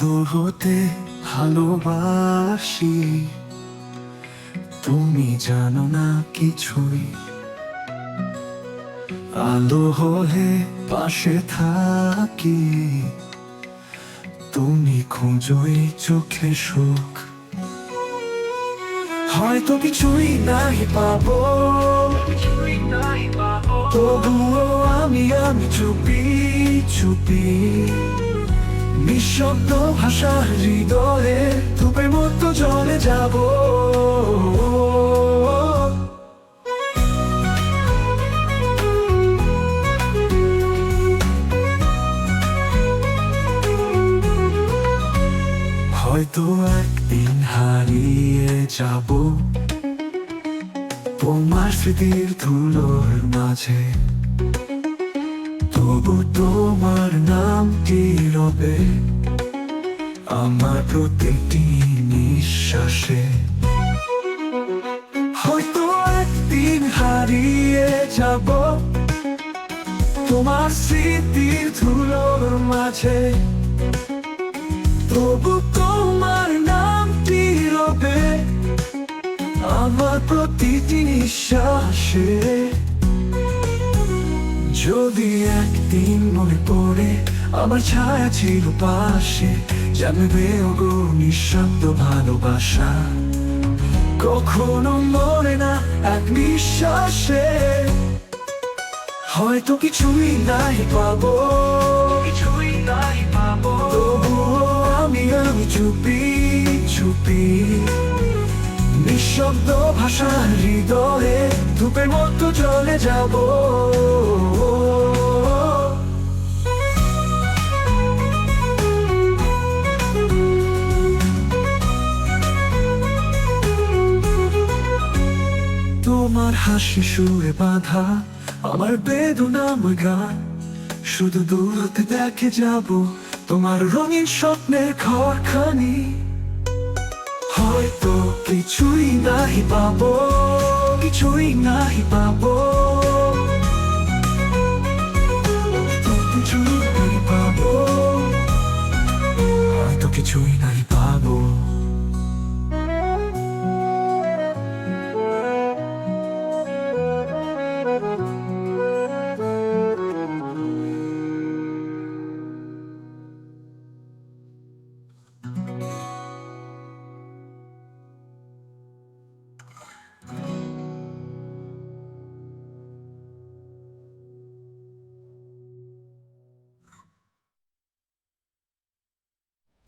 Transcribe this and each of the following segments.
দূর হতে ভালোবাসি। তুমি জানো না কিছুই। আলো হলে পাশে থাকি। তুমি খুঁজোই চোখে সুখ। হয়তো কিছুই নাই পাবো। তবুও আমি আমি চুপি চুপি। নিঃশব্দ ভাষা হৃদয়ে ধূপের মতো জলে যাব। হয়তো একদিন হারিয়ে যাব। তোমার স্মৃতির ধুলোর মাঝে। তবু তোমার নামটি রবে আমার প্রতিটি নিঃশ্বাসে। হয়তো একদিন হারিয়ে যাব তোমার স্মৃতির ধুলোর মাঝে। তবু তোমার নামটি রবে আমার প্রতিটি নিঃশ্বাসে। যদি একদিন মনে পড়ে আমার ছায়া ছিল পাশে, জানবে ওগো নিঃশব্দ ভালোবাসা। কখনো মরে না এক নিঃশ্বাসে। হয়তো কিছুই নাই পাবো। কিছুই নাই পাবো। তবুও আমি আমি চুপি চুপি। নিঃশব্দ ভাষা হৃদয়ে ধূপের মতো চলে যাব। হাসি সুরে বাঁধা আমার বেদনাময় গান শুধু দূরতে দেখে যাব তোমার রঙিন স্বপ্নের ঘরখানি। হয়তো কিছুই নাহি পাবো, কিছুই নাহি পাবো। কিছুই নাহি হয়তো কিছুই নাহি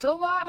তোমার